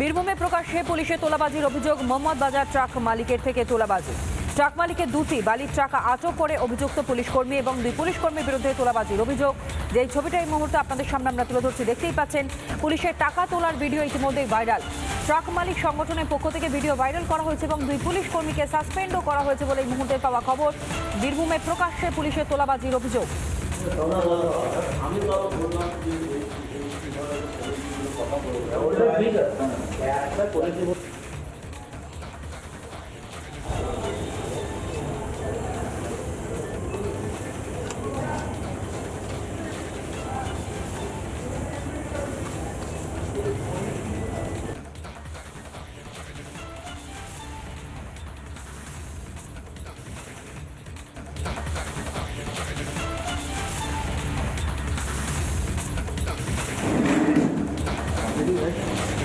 বীরভূমে প্রকাশ্যে পুলিশে তোলাবাজির অভিযোগ মোহাম্মদ বাজার ট্রাক মালিকের থেকে তোলাবাজি। ট্রাক মালিকের দুটি বালির ট্রাক আটক করে অভিযুক্ত পুলিশ কর্মী এবং দুই পুলিশ কর্মীর বিরুদ্ধে তোলাবাজির অভিযোগ। যে ছবিটা এই মুহূর্তে আপনাদের সামনে আমরা তুলে ধরছি, দেখতেই পাচ্ছেন, পুলিশের টাকা তোলার ভিডিও ইতিমধ্যেই ভাইরাল। ট্রাক মালিক সংগঠনের পক্ষ থেকে ভিডিও ভাইরাল করা হয়েছে এবং দুই পুলিশ কর্মীকে সাসপেন্ডও করা হয়েছে বলে এই মুহূর্তে পাওয়া খবর। বীরভূমে প্রকাশ্যে পুলিশের তোলাবাজির অভিযোগ। ছেলেটার নাম্বারটা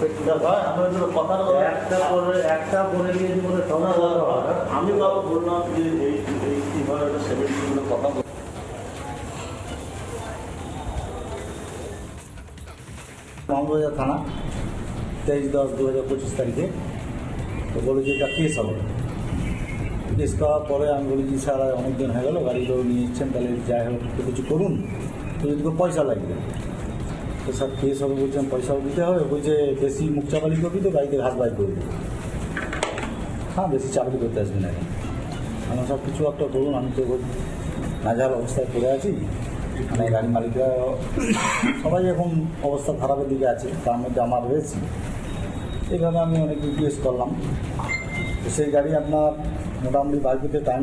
আমি বললাম যে থানা, তেইশ দশ দু হাজার পঁচিশ তারিখে। তো বলে যে এটা কেস হবে। কেস করার পরে আমি বলি যে স্যার অনেক দিন হয়ে গেল গাড়িগুলো নিয়ে এসছেন, তাহলে যাই হোক কিছু করুন। তো যদি পয়সা লাগবে তো স্যার কেস হবে বলছেন, পয়সাও দিতে হবে। বলছে বেশি মুখ চাপালি করবি তো, গাড়িতে হাত বাই করবি হ্যাঁ বেশি চাকরি করতে আসবি না আমার সব কিছু একটা করুন আমি তো নাজার অবস্থায় পড়ে আছি। মানে গাড়ি মালিকরা সবাই এখন অবস্থা খারাপের দিকে আছে, তার মধ্যে আমার রয়েছে। এইভাবে আমি অনেক রিকোয়েস্ট করলাম। সেই গাড়ি আপনার মোটামুটি বাইক টাইম